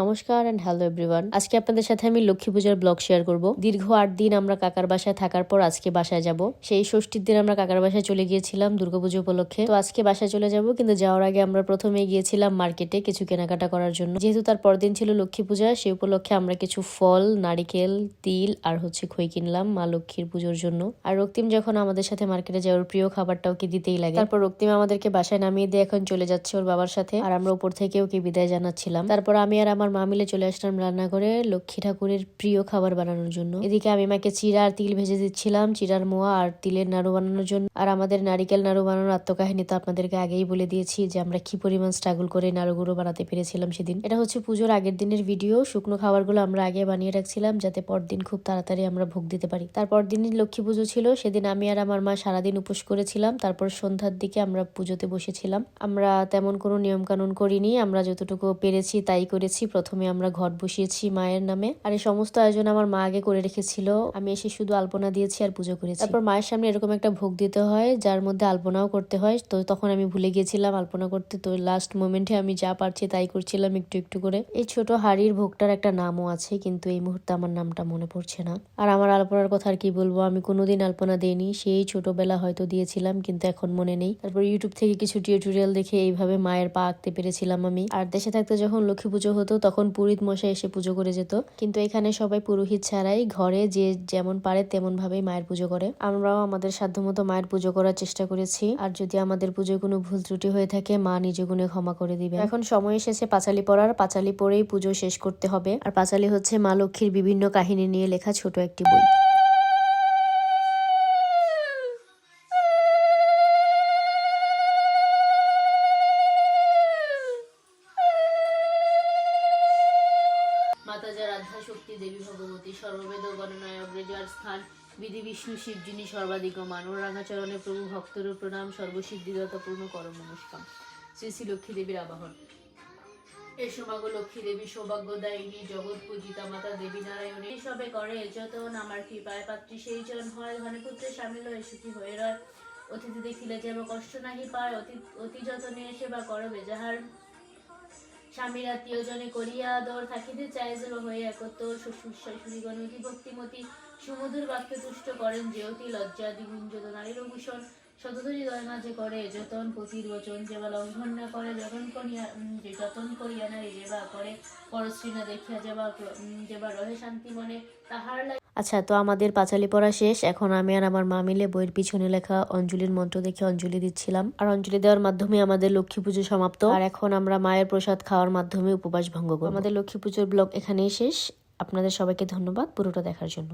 নমস্কার and hello everyone আজকে আপনাদের সাথে আমি লক্ষ্মী পূজার ব্লগ শেয়ার করব। দীর্ঘ আট দিন আমরা কাকার বাসায় থাকার পর আজকে বাসায় যাব। সেই ষষ্ঠীর দিন আমরা কাকার বাসায় চলে গিয়েছিলাম দুর্গাপুজো উপলক্ষে। তো আজকে বাসায় চলে যাব, কিন্তু যাওয়ার আগে আমরা প্রথমে গিয়েছিলাম মার্কেটে কিছু কেনাকাটা করার জন্য। যেহেতু তার পরদিন ছিল লক্ষ্মী পূজা সেই উপলক্ষে আমরা কিছু ফল, নারিকেল, তিল আর হচ্ছে খই কিনলাম মা লক্ষ্মীর পুজোর জন্য। আর রক্তিম যখন আমাদের সাথে মার্কেটে যায় ওর প্রিয় খাবারটা ওকে দিতেই লাগে। তারপর রক্তিম আমাদেরকে বাসায় নামিয়ে দিয়ে এখন চলে যাচ্ছে ওর বাবার সাথে। আর আমরা উপর থেকে ওকে বিদায় জানাচ্ছিলাম। তারপর আমি আর আমার মা মিলে চলে আসলাম রান্নাঘরে লক্ষ্মী ঠাকুরের প্রিয় খাবার বানানোর জন্য। এদিকে আমি মাকে চিরা আর তিল ভেজে দিচ্ছিলাম, চিরার মোয়া আর তিলের নাড়ু বানানোর জন্য। আর আমাদের নারিকেল নাড়ু বানানোর আত্মকাহিনী তো আপনাদেরকে আগেই বলে দিয়েছি যে আমরা কি পরিমাণ স্ট্রাগল করে নাড়ুগুলো বানাতে পেরেছিলাম সেদিন। এটা হচ্ছে পুজোর আগের দিনের ভিডিও শুকনো খাবারগুলো আমরা আগে বানিয়ে রাখছিলাম যাতে পরদিন খুব তাড়াতাড়ি আমরা ভোগ দিতে পারি। তারপর দিনই লক্ষ্মী পুজো ছিল। সেদিন আমি আর আমার মা সারাদিন উপোস করেছিলাম। তারপর সন্ধ্যার দিকে আমরা পুজোতে বসেছিলাম। আমরা তেমন কোনো নিয়ম কানুন করিনি। আমরা যতটুকু পেরেছি তাই করেছি। প্রথমে আমরা ঘট বসিয়েছি মায়ের নামে। আর এই সমস্ত আয়োজন আমার মা আগে করে রেখেছিল। আমি এসে শুধু আলপনা দিয়েছি আর পুজো করেছি। তারপর মায়ের সামনে এরকম একটা ভোগ দিতে হয়, যার মধ্যে আলপনাও করতে হয়। তো তখন আমি ভুলে গিয়েছিলাম আলপনা করতে। তো লাস্ট মোমেন্টে আমি যা পারছি তাই করছিলাম একটু একটু করে। এই ছোট হাড়ির ভোগটার একটা নামও আছে, কিন্তু এই মুহূর্তে আমার নামটা মনে পড়ছে না। আর আমার আলপনার কথা আর কি বলব? আমি কোনোদিন আলপনা দেইনি। সেই ছোটবেলা হয়তো দিয়েছিলাম, কিন্তু এখন মনে নেই। তারপর ইউটিউব থেকে কিছু টিউটোরিয়াল দেখে এইভাবে মায়ের পা আঁকতে পেরেছিলাম আমি। আর দেশে থাকতে যখন লক্ষ্মী পুজো হতো তখন পুরোহিত মশাই এসে পুজো করে যেত। কিন্তু এখানে সবাই পুরোহিত ছাড়াই ঘরে যে যেমন পারে তেমন ভাবেই মায়ের পুজো করে। আমরাও আমাদের সাধ্যমতো মায়ের পুজো করার চেষ্টা করেছি। আর যদি আমাদের পুজোয় কোনো ভুল ত্রুটি হয়ে থাকে, মা নিজে গুণে ক্ষমা করে দিবে এখন সময় এসেছে পাঁচালি পড়ার। পাঁচালি পরেই পুজো শেষ করতে হবে। আর পাঁচালি হচ্ছে মা লক্ষ্মীর বিভিন্ন কাহিনী নিয়ে লেখা ছোট একটি বই। মাতা যার আধ্যা শক্তি দেবী ভগবতী, সর্ববেদ গণনায় অগ্রজার স্থান। বিধি বিষ্ণু শিব যিনি সর্বাধিক মানুর রাঙাচরণে প্রভু ভক্তর প্রণাম, সর্বসিদ্ধিদাতা পূর্ণ নমস্কার শ্রী শ্রী লক্ষ্মী দেবীর আবাহন। এসো মাগো লক্ষ্মী দেবী সৌভাগ্যদায়িনী, জগৎ পূজিতা মাতা দেবী নারায়ণী, সবে করে যতন, আমার কৃপায় পাত্রী সেই জন হয়। ধনে পুত্রে সামিল হয়ে সুখী হয়ে রয়। অতিথি দেখিলে যেন কষ্ট নাহি পায়, অতি অতি যতনে সেবা করবে যাহার স্বামীর আত্মীয় জনে করিয়া আদর থাকিতে যে হয়ে একত্র শ্বশুর শাশুড়িগণ অতি ভক্তিমতী সুমধুর বাক্যে তুষ্ট করেন যে অতি লজ্জা দ্বিগুঞ্জত নারীর ভূষণ। শতধরি দয় মাঝে করে যতন পতির বচন যেবা লঙ্ঘন না করে, যতন করিয়া যে যতন করিয়া নারী যেবা করে, পরশ্রী না দেখিয়া যেবা যেবা রহে শান্তি মনে, তাহার লাই আচ্ছা তো আমাদের পাঁচালি পড়া শেষ। এখন আমি আর আমার মা মিলে বইয়ের পিছনে লেখা অঞ্জলির মন্ত্র দেখে অঞ্জলি দিচ্ছিলাম। আর অঞ্জলি দেওয়ার মাধ্যমে আমাদের লক্ষ্মী পুজো সমাপ্ত। আর এখন আমরা মায়ের প্রসাদ খাওয়ার মাধ্যমে উপবাস ভঙ্গ করব। আমাদের লক্ষ্মী পুজোর ব্লগ এখানেই শেষ। আপনাদের সবাইকে ধন্যবাদ পুরোটা দেখার জন্য।